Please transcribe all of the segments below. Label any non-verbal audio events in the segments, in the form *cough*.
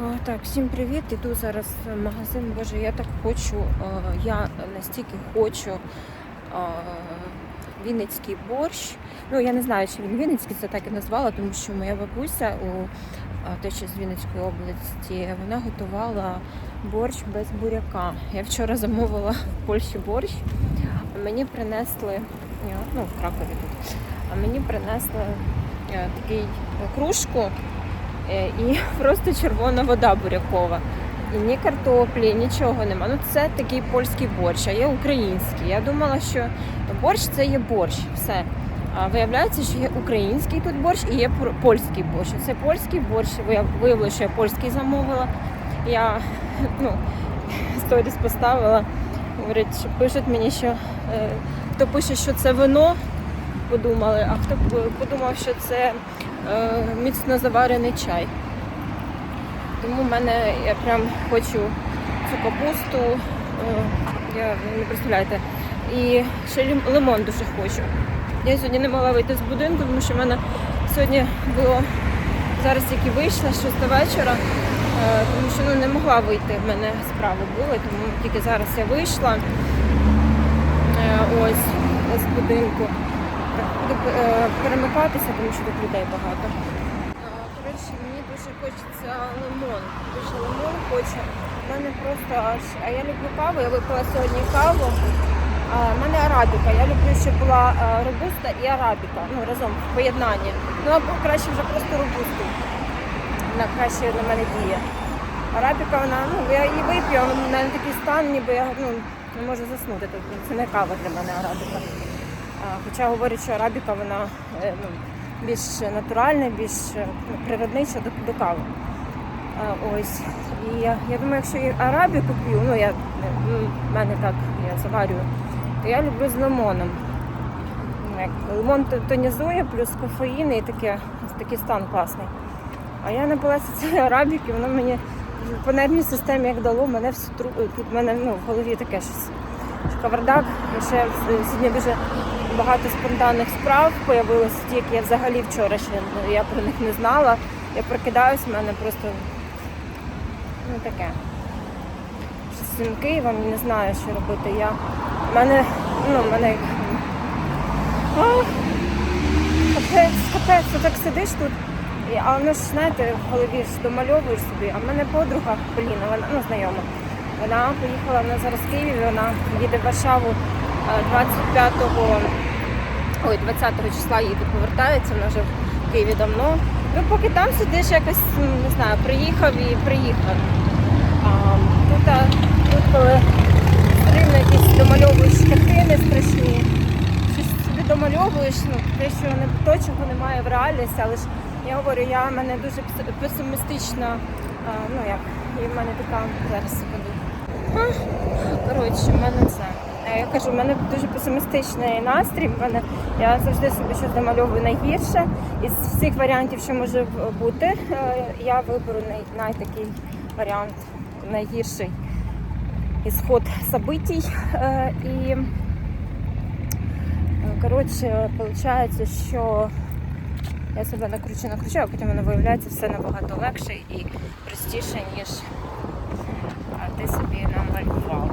О, Так, всім привіт. Іду зараз в магазин. Боже, я так хочу. е, Я настільки хочу е, вінницький борщ. Ну, я не знаю, чи він вінницький, це так і назвала, тому що моя бабуся у е, теж з Вінницької області вона готувала борщ без буряка. Я вчора замовила в Польщі борщ, мені принесли, е, ну, в Кракові тут, а мені принесли е, такий кружку. Е, і *laughs* просто червона вода бурякова. І ні картоплі, нічого нема. Ну це такий польський борщ, а є український. Я думала, що борщ це є борщ. Все. А виявляється, що є український тут борщ і є польський борщ. Це польський борщ. вия- Виявилося, що я польський замовила. Я ну, *laughs* сторіс поставила. Говорять, пишуть мені, що е, хто пише, що це вино, подумали, а хто подумав, що це е, міцно заварений чай. Тому в мене я прям хочу цю капусту, е, я не представляєте, і ще лимон дуже хочу. Я сьогодні не могла вийти з будинку, тому що в мене сьогодні було зараз тільки вийшла 6 вечора, е, тому що ну, не могла вийти. В мене справи були, тому тільки зараз я вийшла ось з будинку. Буду е, перемикатися, тому що тут людей багато. Коротше, мені дуже хочеться лимон. Дуже лимон хоче. У мене просто аж. А я люблю каву, я випила сьогодні каву. В мене арабіка. Я люблю, щоб була е, робуста і арабіка. Ну, разом в поєднанні. Ну або краще вже просто робусту. Вона краще на мене діє. Арабіка, вона, ну, я її вип'ю, а в мене такий стан, ніби я ну, не можу заснути. Тобто це не кава для мене арабіка. Хоча говорять, що арабіка вона е, ну, більш натуральна, більш е, ну, природнича до, до кави. Ось. І я, думаю, якщо я арабіку п'ю, ну я ну, в мене так я заварюю, то я люблю з лимоном. Лимон тонізує, плюс кофеїн і таке, такий стан класний. А я напилася цієї *laughs* арабіки, воно мені по нервній системі як дало, мене всю тру... мене ну, в голові таке щось. Кавардак. Ще сьогодні дуже багато спонтанних справ появилося, ті, які я взагалі вчора ще ну, я про них не знала. Я прокидаюсь, в мене просто ну таке. З Києвом, не знаю, що робити. Я мене, ну, мене Ах, капець, капець, ти так сидиш тут. А воно ж, знаєте, в голові ж домальовуєш собі. А в мене подруга Поліна, вона ну, знайома. Вона поїхала, вона зараз в Києві, вона їде в Варшаву е, 25-го, ой, 20-го числа їде повертається, вона вже в Києві давно. Ну, поки там сидиш, якось, не знаю, приїхав і приїхав. А, тут, а, тут коли стрімно якісь домальовуєш картини страшні, щось собі домальовуєш, ну, те, що не то, чого немає в реальності, але ж я говорю, я в мене дуже песимістична, а, ну як, і в мене така зараз секунду. Коротше, в мене це. Е, Я кажу, в мене дуже песимістичний настрій. Мене я завжди собі щось замальовую найгірше. Із всіх варіантів, що може бути, е, я виберу най, найтакий варіант найгірший ісход событий. Е, І коротше, виходить, що я себе накручу, накручу, а потім воно виявляється все набагато легше і простіше, ніж ти собі намалювала.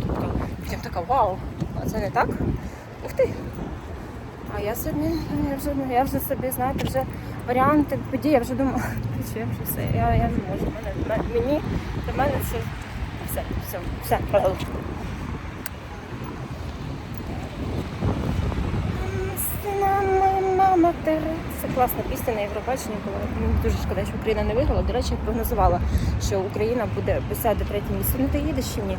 Тобто потім така вау, а це не так? Ух ти! А я сьогодні, я вже, ну, я вже собі, знаєте, вже варіанти подій, я вже думала, що я вже все, я, я не можу. Мені, для мене це все, все, все. Мама Це класна пісня на Євробаченні була. Мені дуже шкода, що Україна не виграла. До речі, я прогнозувала, що Україна буде посяде третє місце. Ну ти їдеш чи ні?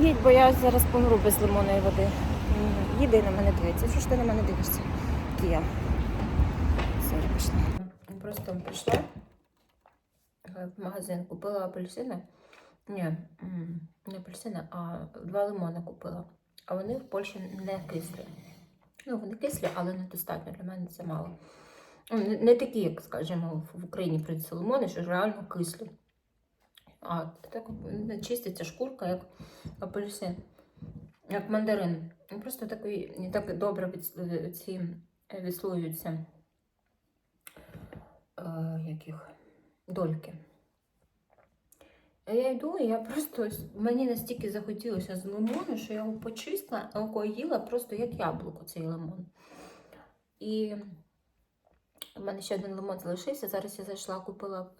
Їдь, бо я зараз помру без лимонної води. Їде на мене дивиться. Що ж ти на мене дивишся? Кія. Вже пішла. Просто прийшла е, в магазин, купила апельсини. Ні, не апельсини, а два лимони купила. А вони в Польщі не кислі. Ну, вони кислі, але недостатньо. Для мене це мало. Ну, Не, такі, як, скажімо, в- Україні продаються лимони, що реально кислі. А так чиститься шкурка, як апельсин, як мандарин. Просто такий, не так добре від, ці е, відслоюються е, яких, дольки. Я йду, і я просто мені настільки захотілося з лимону, що я його почистила, а його їла просто як яблуко цей лимон. І у мене ще один лимон залишився. Зараз я зайшла, купила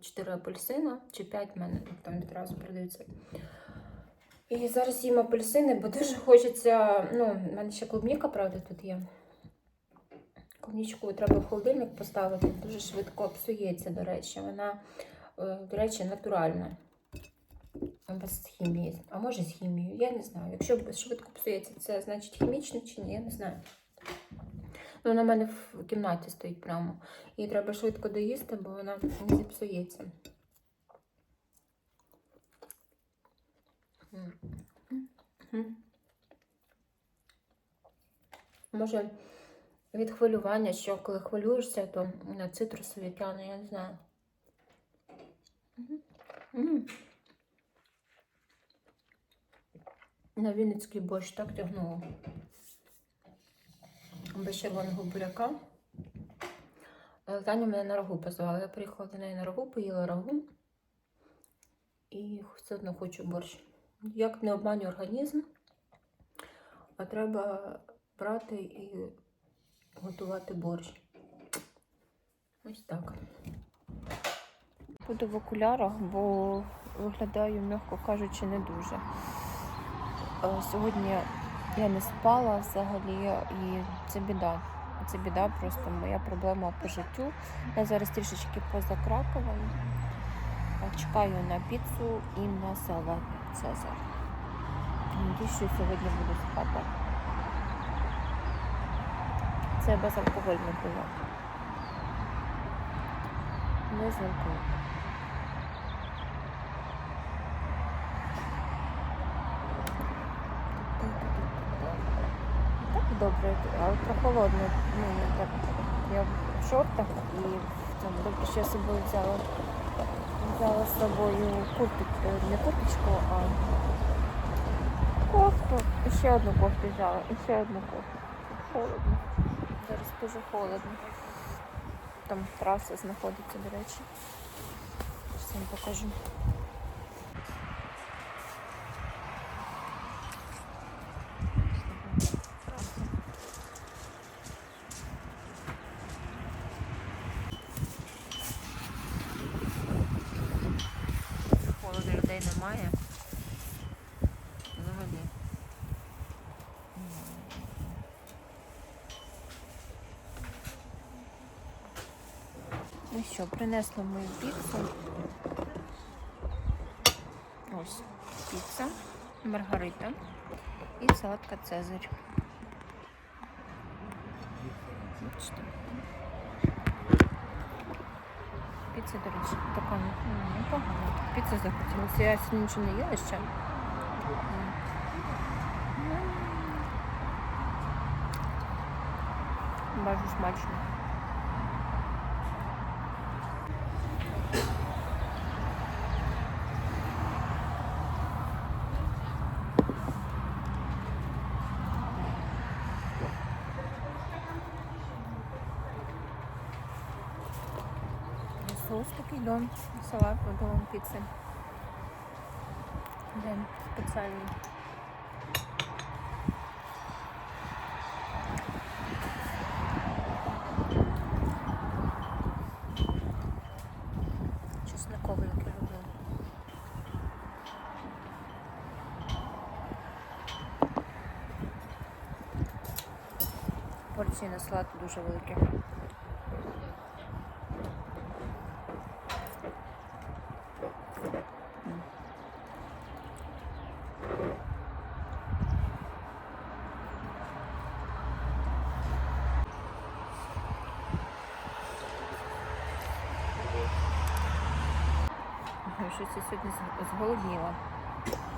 4 апельсина чи 5 в мене там відразу продаються. І зараз їм апельсини, бо дуже хочеться. Ну, в мене ще клубніка, правда, тут є. Клубнічку треба в холодильник поставити, дуже швидко псується, до речі. Вона, е, до речі, натуральна. Без хімії. А може з хімією, я не знаю. Якщо швидко псується, це значить хімічно чи ні, я не знаю. Ну, в мене в кімнаті стоїть прямо. Її треба швидко доїсти, бо вона не зіпсується. Може, від хвилювання, що коли хвилюєшся, то на цитрусові тяне, я не знаю. На Вінницький борщ так тягнуло. Без червоного буряка. Але Таня мене на рагу позвала. Я приїхала до неї на рагу, поїла рагу. І все одно хочу борщ. Як не обманюю організм, а треба брати і готувати борщ. Ось так. Буду в окулярах, бо виглядаю, м'яко кажучи, не дуже. Е, Сьогодні я не спала взагалі, і це біда. Це біда, просто моя проблема по життю. Я зараз трішечки поза Краковом. Е, Чекаю на піцу і на салат Цезар. Надіюсь, що сьогодні буду спати. Це безалкогольне було. Безалкогольне. Добре, але прохолодно. Ну, так. Я в шортах і що я з собою взяла. Взяла з собою куртик, е, не курточку, а кофту. І ще одну кофту взяла, і ще одну кофту. Холодно. Зараз дуже холодно. Там траса знаходиться, до речі. Вам покажу. Холоду людей немає. Взагалі. Ну що, принесли мою піцу. Ось піца, маргарита і салатка Цезарь. Бачите. Піца, до речі, така ну, непогана. Піца захотілося. Я сьогодні нічого не їла ще. Бажу смачно. Соус такий дом, салат дом піци. День спеціальний. Я люблю. Порції на салат дуже великі. Щось я сьогодні з-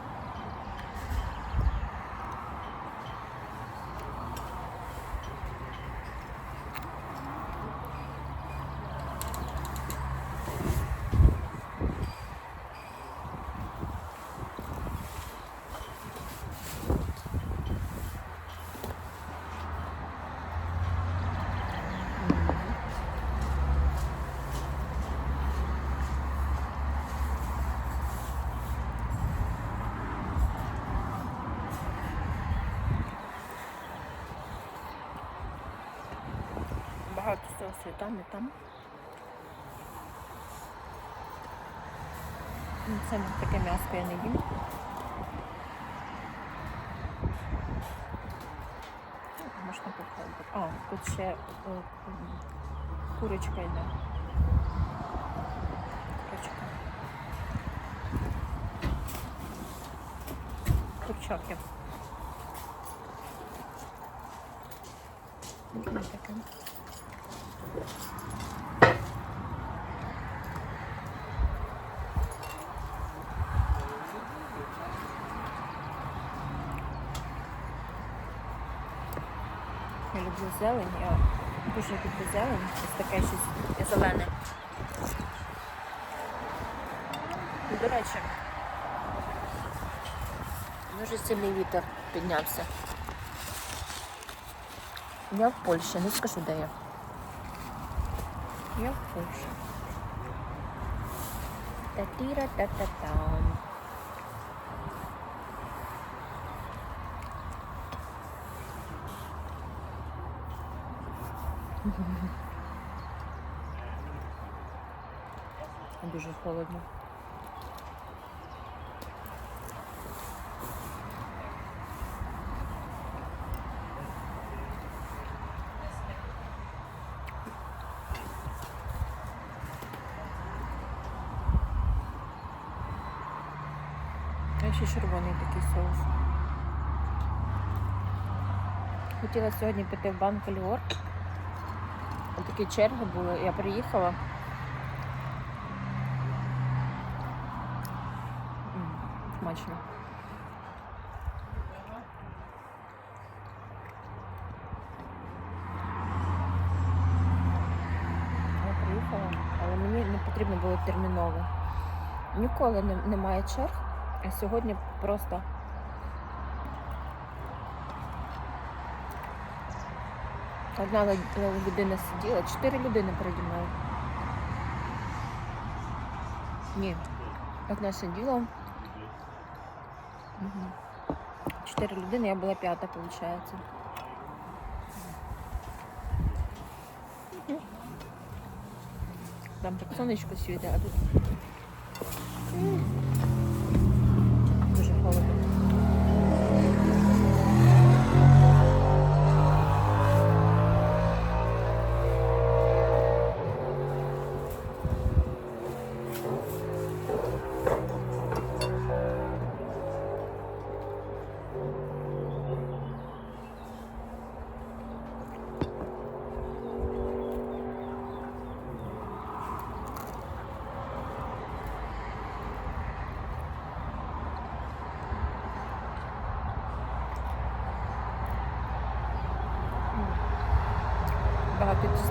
зголодніла. ковбасою там і там. Ну, Це таке м'ясо я не їм. Можна попробувати. А, тут ще е, м, курочка йде. Курочка. Курчак є. Можна таке. Я люблю зелень, я дуже люблю зелень. Ось таке щось зелене. До речі, дуже сильний вітер піднявся. Я в Польщі, не скажу, де я. Я в Польщі. Та-тіра-та-та-там. Дуже холодно. А ще червоний такий соус. Хотіла сьогодні піти в банк Ліор. Такі черги були, я приїхала. Смачно. Я приїхала, але мені не потрібно було терміново. Ніколи не, немає черг, а сьогодні просто одна лед- людина сиділа, чотири людини переді мною. Ні, одна сиділа. Мгм. Чотири людини, я була п'ята, виходить. Там так сонечко світить, а тут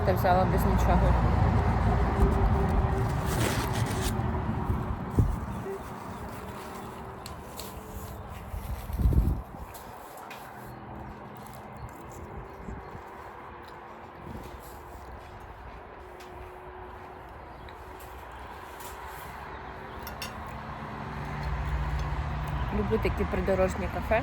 Багато взяла без нічого. Люблю такі придорожні кафе.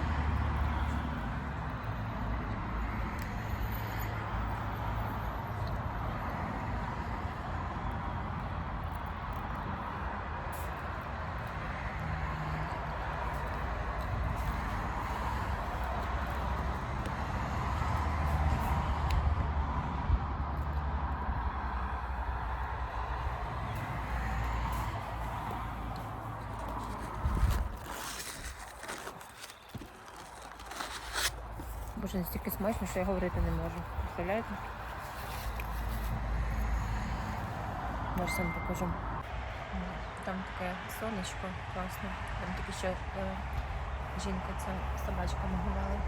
Боже, настільки смачно, що я говорити не можу. Представляєте? Може, сам покажу. Там таке сонечко класне. Там тільки ще е, жінка ця собачка нагуляла.